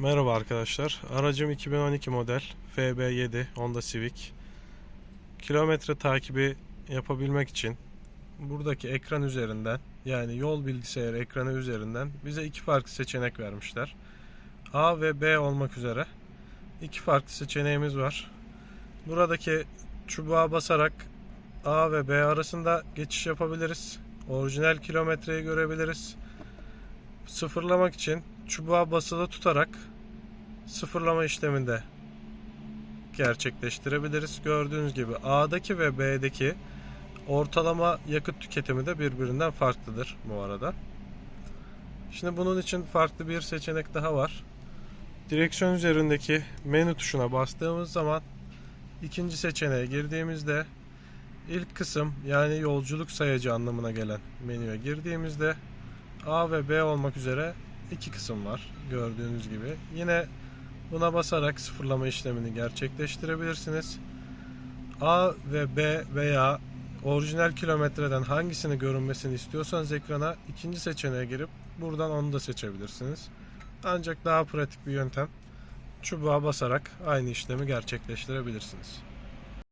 Merhaba arkadaşlar. Aracım 2012 model FB7 Honda Civic. Kilometre takibi yapabilmek için buradaki ekran üzerinden yani yol bilgisayarı ekranı üzerinden bize iki farklı seçenek vermişler. A ve B olmak üzere iki farklı seçeneğimiz var. Buradaki çubuğa basarak A ve B arasında geçiş yapabiliriz. Orijinal kilometreyi görebiliriz. Sıfırlamak için çubuğa basılı tutarak sıfırlama işleminde gerçekleştirebiliriz. Gördüğünüz gibi A'daki ve B'deki ortalama yakıt tüketimi de birbirinden farklıdır bu arada. Şimdi bunun için farklı bir seçenek daha var. Direksiyon üzerindeki menü tuşuna bastığımız zaman ikinci seçeneğe girdiğimizde ilk kısım yani yolculuk sayacı anlamına gelen menüye girdiğimizde A ve B olmak üzere iki kısım var gördüğünüz gibi. Yine buna basarak sıfırlama işlemini gerçekleştirebilirsiniz. A ve B veya orijinal kilometreden hangisini görünmesini istiyorsanız ekrana ikinci seçeneğe girip buradan onu da seçebilirsiniz. Ancak daha pratik bir yöntem çubuğa basarak aynı işlemi gerçekleştirebilirsiniz.